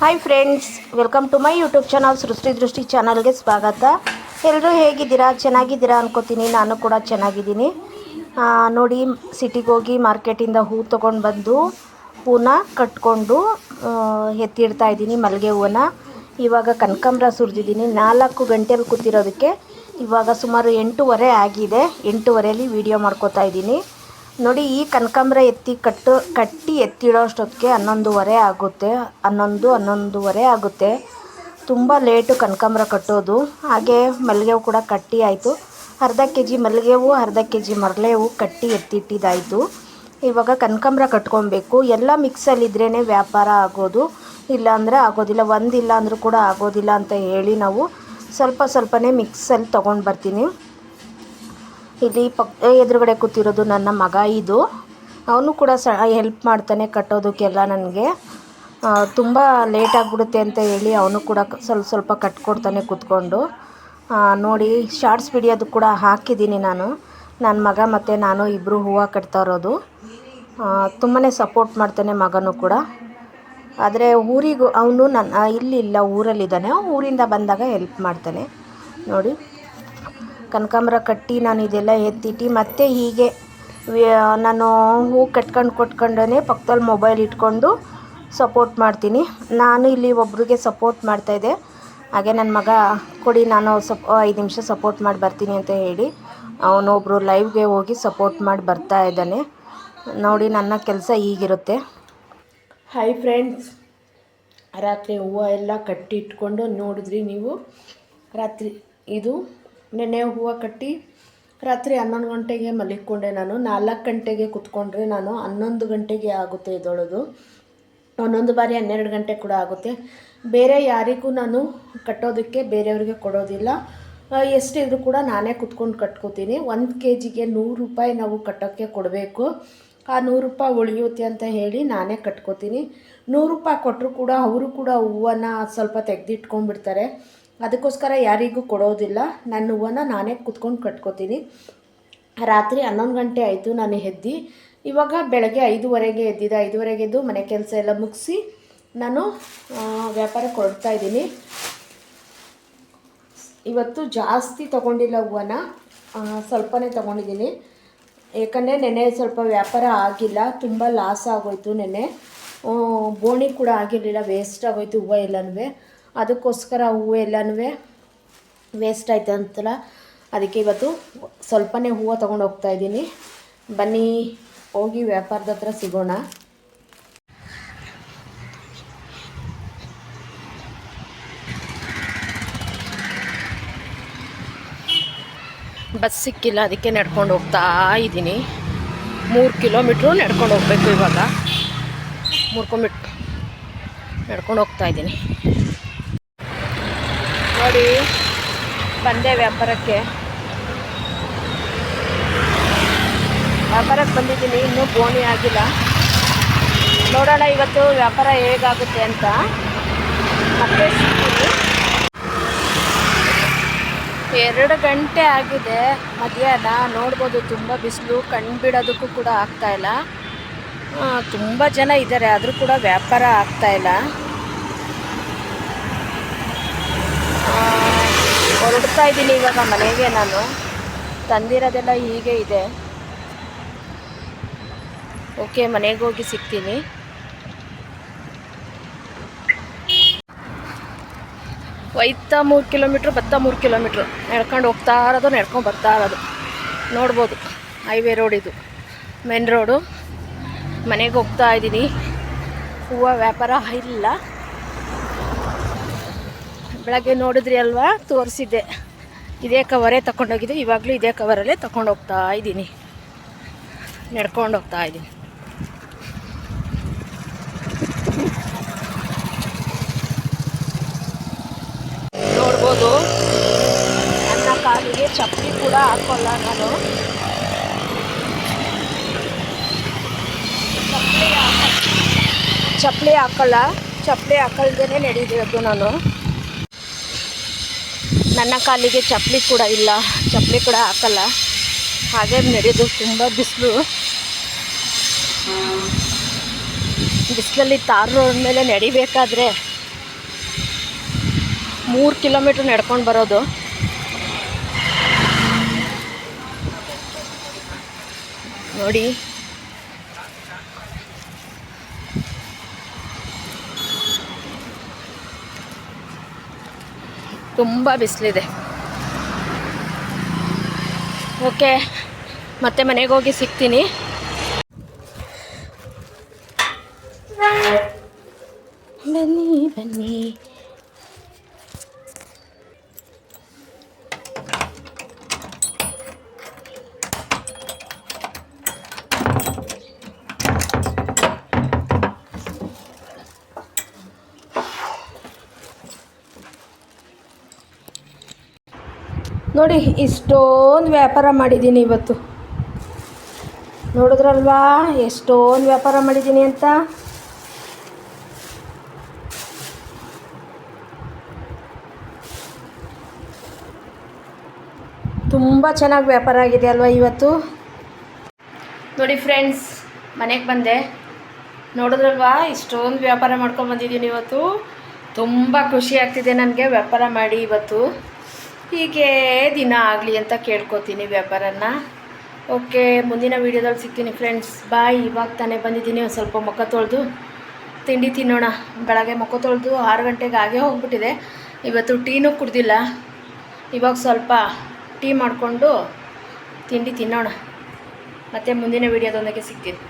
Hi friends welcome to my YouTube channel Srishti Drishti ಚಾನಲ್ಗೆ ಸ್ವಾಗತ. ಎಲ್ಲರೂ ಹೇಗಿದ್ದೀರಾ? ಚೆನ್ನಾಗಿದ್ದೀರಾ ಅನ್ಕೋತೀನಿ. ನಾನು ಕೂಡ ಚೆನ್ನಾಗಿದ್ದೀನಿ. ನೋಡಿ ಸಿಟಿಗೆ ಹೋಗಿ ಮಾರ್ಕೆಟಿಂದ ಹೂ ತೊಗೊಂಡು ಬಂದು, ಹೂನ ಕಟ್ಕೊಂಡು ಎತ್ತಿಡ್ತಾ ಇದ್ದೀನಿ ಮಲ್ಲಿಗೆ ಹೂವನ್ನ. ಇವಾಗ ಕನಕಾಂಬ್ರ ಸುರಿದಿದ್ದೀನಿ. ನಾಲ್ಕು ಗಂಟೆಲಿ ಕೂತಿರೋದಕ್ಕೆ ಇವಾಗ ಸುಮಾರು ಎಂಟೂವರೆ ಆಗಿದೆ. ಎಂಟೂವರೆಯಲ್ಲಿ ವೀಡಿಯೋ ಮಾಡ್ಕೋತಾ ಇದ್ದೀನಿ. ನೋಡಿ, ಈ ಕನಕಾಂಬ್ರ ಎತ್ತಿ ಕಟ್ಟು, ಕಟ್ಟಿ ಎತ್ತಿಡೋ ಅಷ್ಟೊತ್ತಿಗೆ ಹನ್ನೊಂದುವರೆ ಆಗುತ್ತೆ. ಹನ್ನೊಂದು, ಹನ್ನೊಂದುವರೆ ಆಗುತ್ತೆ. ತುಂಬ ಲೇಟು ಕನಕಾಂಬ್ರ ಕಟ್ಟೋದು. ಹಾಗೆ ಮಲ್ಲಿಗೆ ಹೂ ಕೂಡ ಕಟ್ಟಿ ಆಯಿತು. ಅರ್ಧ ಕೆ ಜಿ ಮಲ್ಲಿಗೆ ಹೂವು ಅರ್ಧ ಕೆ ಜಿ ಮರಳೆ ಹೂವು ಕಟ್ಟಿ ಎತ್ತಿಟ್ಟಿದ್ದಾಯಿತು. ಇವಾಗ ಕನಕಾಂಬ್ರ ಕಟ್ಕೊಬೇಕು ಎಲ್ಲ ಮಿಕ್ಸಲ್ಲಿದ್ರೇ ವ್ಯಾಪಾರ ಆಗೋದು. ಇಲ್ಲಾಂದರೆ ಆಗೋದಿಲ್ಲ. ಒಂದಿಲ್ಲ ಅಂದರೂ ಕೂಡ ಆಗೋದಿಲ್ಲ ಅಂತ ಹೇಳಿ ನಾವು ಸ್ವಲ್ಪ ಸ್ವಲ್ಪನೇ ಮಿಕ್ಸಲ್ಲಿ ತೊಗೊಂಡು ಬರ್ತೀನಿ. ಇಲ್ಲಿ ಪಕ್ ಎದುರುಗಡೆ ಕೂತಿರೋದು ನನ್ನ ಮಗ ಇದು. ಅವನು ಕೂಡ ಸ ಹೆಲ್ಪ್ ಮಾಡ್ತಾನೆ ಕಟ್ಟೋದಕ್ಕೆಲ್ಲ ನನಗೆ. ತುಂಬ ಲೇಟ್ ಆಗಿಬಿಡುತ್ತೆ ಅಂತ ಹೇಳಿ ಅವನು ಕೂಡ ಸ್ವಲ್ಪ ಸ್ವಲ್ಪ ಕಟ್ಕೊಡ್ತಾನೆ ಕೂತ್ಕೊಂಡು. ನೋಡಿ ಶಾರ್ಟ್ಸ್ ವಿಡಿಯೋದು ಕೂಡ ಹಾಕಿದ್ದೀನಿ ನಾನು. ನನ್ನ ಮಗ ಮತ್ತು ನಾನು ಇಬ್ಬರು ಹೂವು ಕಟ್ತಾ ಇರೋದು. ತುಂಬಾ ಸಪೋರ್ಟ್ ಮಾಡ್ತಾನೆ ಮಗನೂ ಕೂಡ. ಆದರೆ ಊರಿಗೂ ಅವನು ನನ್ನ ಇಲ್ಲಿಲ್ಲ ಊರಲ್ಲಿದ್ದಾನೆ. ಊರಿಂದ ಬಂದಾಗ ಹೆಲ್ಪ್ ಮಾಡ್ತಾನೆ. ನೋಡಿ. ಕನಕಾಂಬ್ರ ಕಟ್ಟಿ ನಾನು ಇದೆಲ್ಲ ಎತ್ತಿಟ್ಟು ಮತ್ತೆ ಹೀಗೆ ನಾನು ಹೂ ಕಟ್ಕೊಂಡು ಕೊಟ್ಕೊಂಡೇ ಪಕ್ಕದಲ್ಲಿ ಮೊಬೈಲ್ ಇಟ್ಕೊಂಡು ಸಪೋರ್ಟ್ ಮಾಡ್ತೀನಿ. ನಾನು ಇಲ್ಲಿ ಒಬ್ರಿಗೆ ಸಪೋರ್ಟ್ ಮಾಡ್ತಾಯಿದ್ದೆ ಹಾಗೆ ನನ್ನ ಮಗ ಕೊಡಿ, ನಾನು ಸಪ್, ಐದು ನಿಮಿಷ ಸಪೋರ್ಟ್ ಮಾಡಿ ಬರ್ತೀನಿ ಅಂತ ಹೇಳಿ ಅವನೊಬ್ಬರು ಲೈವ್ಗೆ ಹೋಗಿ ಸಪೋರ್ಟ್ ಮಾಡಿ ಬರ್ತಾ ಇದ್ದಾನೆ. ನೋಡಿ ನನ್ನ ಕೆಲಸ ಹೀಗಿರುತ್ತೆ. ಹಾಯ್ ಫ್ರೆಂಡ್ಸ್ ರಾತ್ರಿ ಹೂವು ಎಲ್ಲ ಕಟ್ಟಿಟ್ಕೊಂಡು ನೋಡಿದ್ರಿ ನೀವು? ರಾತ್ರಿ ಇದು ನೆನ್ನೆ ಹೂವು ಕಟ್ಟಿ ರಾತ್ರಿ ಹನ್ನೊಂದು ಗಂಟೆಗೆ ಮಲಿಕೊಂಡೆ ನಾನು. ನಾಲ್ಕು ಗಂಟೆಗೆ ಕುತ್ಕೊಂಡ್ರೆ ನಾನು ಹನ್ನೊಂದು ಗಂಟೆಗೆ ಆಗುತ್ತೆ ಇದೊಳದು. ಒಂದೊಂದು ಬಾರಿ ಹನ್ನೆರಡು ಗಂಟೆ ಕೂಡ ಆಗುತ್ತೆ. ಬೇರೆ ಯಾರಿಗೂ ನಾನು ಕಟ್ಟೋದಕ್ಕೆ ಬೇರೆಯವ್ರಿಗೆ ಕೊಡೋದಿಲ್ಲ. ಎಷ್ಟಿದ್ರು ಕೂಡ ನಾನೇ ಕುತ್ಕೊಂಡು ಕಟ್ಕೋತೀನಿ. ಒಂದು ಕೆ ಜಿಗೆ ನೂರು ರೂಪಾಯಿ ನಾವು ಕಟ್ಟೋಕ್ಕೆ ಕೊಡಬೇಕು. ಆ ನೂರು ರೂಪಾಯಿ ಉಳಿಯುತ್ತೆ ಅಂತ ಹೇಳಿ ನಾನೇ ಕಟ್ಕೋತೀನಿ. ನೂರು ರೂಪಾಯಿ ಕೊಟ್ಟರು ಕೂಡ ಅವರು ಕೂಡ ಹೂವನ್ನು ಸ್ವಲ್ಪ ತೆಗೆದಿಟ್ಕೊಂಡ್ಬಿಡ್ತಾರೆ. ಅದಕ್ಕೋಸ್ಕರ ಯಾರಿಗೂ ಕೊಡೋದಿಲ್ಲ. ನನ್ನ ಹೂವನ್ನ ನಾನೇ ಕುತ್ಕೊಂಡು ಕಟ್ಕೋತೀನಿ. ರಾತ್ರಿ ಹನ್ನೊಂದು ಗಂಟೆ ಆಯಿತು ನಾನು ಎದ್ದು. ಇವಾಗ ಬೆಳಗ್ಗೆ ಐದುವರೆಗೆ ಎದ್ದಿದ್ದೆ. ಐದುವರೆಗೆ ಎದ್ದು ಮನೆ ಕೆಲಸ ಎಲ್ಲ ಮುಗಿಸಿ ನಾನು ವ್ಯಾಪಾರ ಹೊರಡ್ತಾ ಇದ್ದೀನಿ. ಇವತ್ತು ಜಾಸ್ತಿ ತೊಗೊಂಡಿಲ್ಲ ಹೂವನ್ನ. ಸ್ವಲ್ಪನೇ ತೊಗೊಂಡಿದ್ದೀನಿ. ಏಕೆಂದರೆ ನೆನ್ನೆ ಸ್ವಲ್ಪ ವ್ಯಾಪಾರ ಆಗಿಲ್ಲ. ತುಂಬ ಲಾಸ್ ಆಗೋಯ್ತು ನೆನ್ನೆ. ಬೋಣಿ ಕೂಡ ಆಗಿರಲಿಲ್ಲ. ವೇಸ್ಟ್ ಆಗೋಯ್ತು ಹೂವು ಎಲ್ಲನೂ. ಅದಕ್ಕೋಸ್ಕರ ಹೂವು ಎಲ್ಲನೂ ವೇಸ್ಟ್ ಆಯ್ತು ಅಂತಲ್ಲ. ಅದಕ್ಕೆ ಇವತ್ತು ಸ್ವಲ್ಪನೇ ಹೂವು ತೊಗೊಂಡು ಹೋಗ್ತಾ ಇದ್ದೀನಿ. ಬನ್ನಿ, ಹೋಗಿ ವ್ಯಾಪಾರದ ಹತ್ರ ಸಿಗೋಣ. ಬಸ್ ಸಿಕ್ಕಿಲ್ಲ, ಅದಕ್ಕೆ ನಡ್ಕೊಂಡು ಹೋಗ್ತಾ ಇದ್ದೀನಿ. ಮೂರು ಕಿಲೋಮೀಟ್ರು ನಡ್ಕೊಂಡು ಹೋಗ್ಬೇಕು ಇವಾಗ. ಮೂರು ಕಿಲೋಮೀಟ್ರ್ ನಡ್ಕೊಂಡು ಹೋಗ್ತಾ ಇದ್ದೀನಿ. ನೋಡಿ, ಬಂದೆ ವ್ಯಾಪಾರಕ್ಕೆ. ವ್ಯಾಪಾರಕ್ಕೆ ಬಂದಿದ್ದೀನಿ, ಇನ್ನೂ ಬೋಣಿ ಆಗಿಲ್ಲ. ನೋಡೋಣ ಇವತ್ತು ವ್ಯಾಪಾರ ಹೇಗಾಗುತ್ತೆ ಅಂತ. ಮತ್ತೆ ಎರಡು ಗಂಟೆ ಆಗಿದೆ ಮಧ್ಯಾಹ್ನ, ನೋಡ್ಬೋದು ತುಂಬ ಬಿಸಿಲು ಕಣ್ಬಿಡೋದಕ್ಕೂ ಕೂಡ ಆಗ್ತಾ ಇಲ್ಲ. ತುಂಬ ಜನ ಇದ್ದಾರೆ, ಆದರೂ ಕೂಡ ವ್ಯಾಪಾರ ಆಗ್ತಾ ಇಲ್ಲ ಆ, ಹೊರಡ್ತಾ ಇದ್ದೀನಿ ಇವಾಗ ಮನೆಗೆ ನಾನು. ತಂದಿರೋದೆಲ್ಲ ಹೀಗೆ ಇದೆ. ಓಕೆ, ಮನೆಗೆ ಹೋಗಿ ಸಿಗ್ತೀನಿ. ಒಯ್ತಾ ಮೂರು ಕಿಲೋಮೀಟ್ರ್, ಬತ್ತ ಮೂರು ಕಿಲೋಮೀಟ್ರ್. ನಡ್ಕೊಂಡು ಹೋಗ್ತಾ ಇರೋದು, ನಡ್ಕೊಂಡು ಬರ್ತಾ ಇರೋದು. ನೋಡ್ಬೋದು, ಹೈವೇ ರೋಡ್ ಇದು. Main road. ಮನೆಗೆ ಹೋಗ್ತಾ ಇದ್ದೀನಿ. ಹೂವು ವ್ಯಾಪಾರ ಇಲ್ಲ. ಬೆಳಗ್ಗೆ ನೋಡಿದ್ರಿ ಅಲ್ವಾ? ತೋರಿಸಿದ್ದೆ. ಇದೇ ಕವರೇ ತಗೊಂಡೋಗಿದ್ದು ಇವಾಗಲೂ ಇದೇ ಕವರಲ್ಲೇ ತಗೊಂಡು ಹೋಗ್ತಾ ಇದ್ದೀನಿ. ನಡ್ಕೊಂಡು ಹೋಗ್ತಾ ಇದ್ದೀನಿ. ನೋಡ್ಬೋದು. ನನ್ನ ಕಾಲಿಗೆ ಚಪ್ಪಲಿ ಕೂಡ ಹಾಕೋಲ್ಲ ನಾನು. ಚಪ್ಪಲಿ ಹಾಕ ಚಪ್ಪಲಿ ಹಾಕಲ್ಲ. ಚಪ್ಪಲಿ ಹಾಕಲ್ದೇ ನಡೀದಿರೋದು ನಾನು. ನನ್ನ ಕಾಲಿಗೆ ಚಪ್ಪಲಿ ಕೂಡ ಇಲ್ಲ. ಚಪ್ಪಲಿ ಕೂಡ ಹಾಕಲ್ಲ. ಹಾಗೆ ನಡೆಯೋದು ತುಂಬ ಬಿಸಿಲು. ಬಿಸಿಲಲ್ಲಿ ತಾರ್ ರೋಡ್ ಮೇಲೆ ನಡಿಬೇಕಾದ್ರೆ ಮೂರು ಕಿಲೋಮೀಟ್ರ್ ನಡ್ಕೊಂಡು ಬರೋದು. ನೋಡಿ. ತುಂಬ ಬಿಸಿಲಿದೆ. ಓಕೆ ಮತ್ತೆ ಮನೆಗೆ ಹೋಗಿ ಸಿಗ್ತೀನಿ. ಬನ್ನಿ ಬನ್ನಿ. ನೋಡಿ ಇಷ್ಟೊಂದು ವ್ಯಾಪಾರ ಮಾಡಿದ್ದೀನಿ ಇವತ್ತು. ನೋಡಿದ್ರಲ್ವಾ, ಎಷ್ಟೊಂದು ವ್ಯಾಪಾರ ಮಾಡಿದ್ದೀನಿ ಅಂತ. ತುಂಬ ಚೆನ್ನಾಗಿ ವ್ಯಾಪಾರ ಆಗಿದೆ ಅಲ್ವಾ ಇವತ್ತು. ನೋಡಿ ಫ್ರೆಂಡ್ಸ್, ಮನೆಗೆ ಬಂದೆ. ನೋಡಿದ್ರಲ್ವಾ ಇಷ್ಟೊಂದು ವ್ಯಾಪಾರ ಮಾಡ್ಕೊಂಡು ಬಂದಿದ್ದೀನಿ ಇವತ್ತು. ತುಂಬ ಖುಷಿ ಆಗ್ತಿದೆ ನನಗೆ ವ್ಯಾಪಾರ ಮಾಡಿ ಇವತ್ತು. ಹೀಗೆ ದಿನ ಆಗಲಿ ಅಂತ ಕೇಳ್ಕೊತೀನಿ ವ್ಯಾಪಾರನ. ಓಕೆ ಮುಂದಿನ ವೀಡಿಯೋದಲ್ಲಿ ಸಿಗ್ತೀನಿ ಫ್ರೆಂಡ್ಸ್ ಬಾಯ್ ಇವಾಗ ತಾನೇ ಬಂದಿದ್ದೀನಿ, ಒಂದು ಸ್ವಲ್ಪ ಮುಖ ತೊಳೆದು. ತಿಂಡಿ ತಿನ್ನೋಣ. ಬೆಳಗ್ಗೆ ಮುಖ ತೊಳೆದು ಆರು ಗಂಟೆಗೆ ಆಗೇ ಹೋಗ್ಬಿಟ್ಟಿದೆ. ಇವತ್ತು ಟೀನೂ ಕುಡ್ದಿಲ್ಲ. ಇವಾಗ ಸ್ವಲ್ಪ ಟೀ ಮಾಡಿಕೊಂಡು ತಿಂಡಿ ತಿನ್ನೋಣ. ಮತ್ತು ಮುಂದಿನ ವೀಡಿಯೋದೊಂದಿಗೆ ಸಿಗ್ತೀನಿ.